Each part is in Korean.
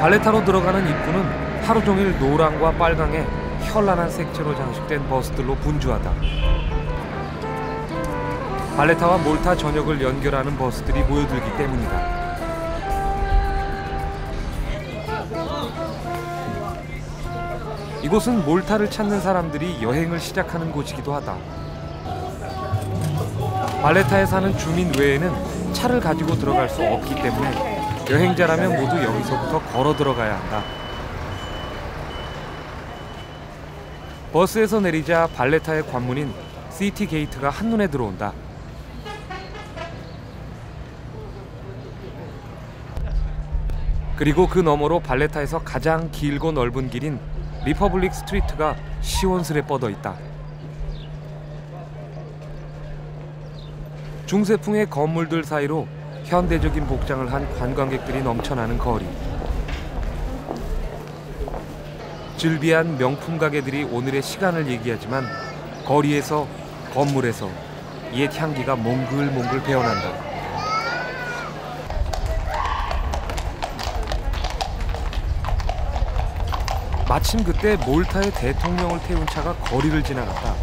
발레타로 들어가는 입구는 하루 종일 노랑과 빨강의 현란한 색채로 장식된 버스들로 분주하다. 발레타와 몰타 전역을 연결하는 버스들이 모여들기 때문이다. 이곳은 몰타를 찾는 사람들이 여행을 시작하는 곳이기도 하다. 발레타에 사는 주민 외에는 차를 가지고 들어갈 수 없기 때문에 여행자라면 모두 여기서부터 걸어 들어가야 한다. 버스에서 내리자 발레타의 관문인 시티 게이트가 한눈에 들어온다. 그리고 그 너머로 발레타에서 가장 길고 넓은 길인 리퍼블릭 스트리트가 시원스레 뻗어 있다. 중세풍의 건물들 사이로 현대적인 복장을 한 관광객들이 넘쳐나는 거리. 즐비한 명품 가게들이 오늘의 시간을 얘기하지만 거리에서 건물에서 옛 향기가 몽글몽글 배어난다. 마침 그때 몰타의 대통령을 태운 차가 거리를 지나갔다.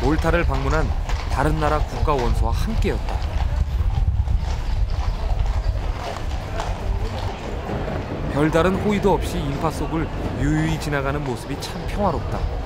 몰타를 방문한 다른 나라 국가 원수와 함께였다. 별다른 호의도 없이 인파 속을 유유히 지나가는 모습이 참 평화롭다.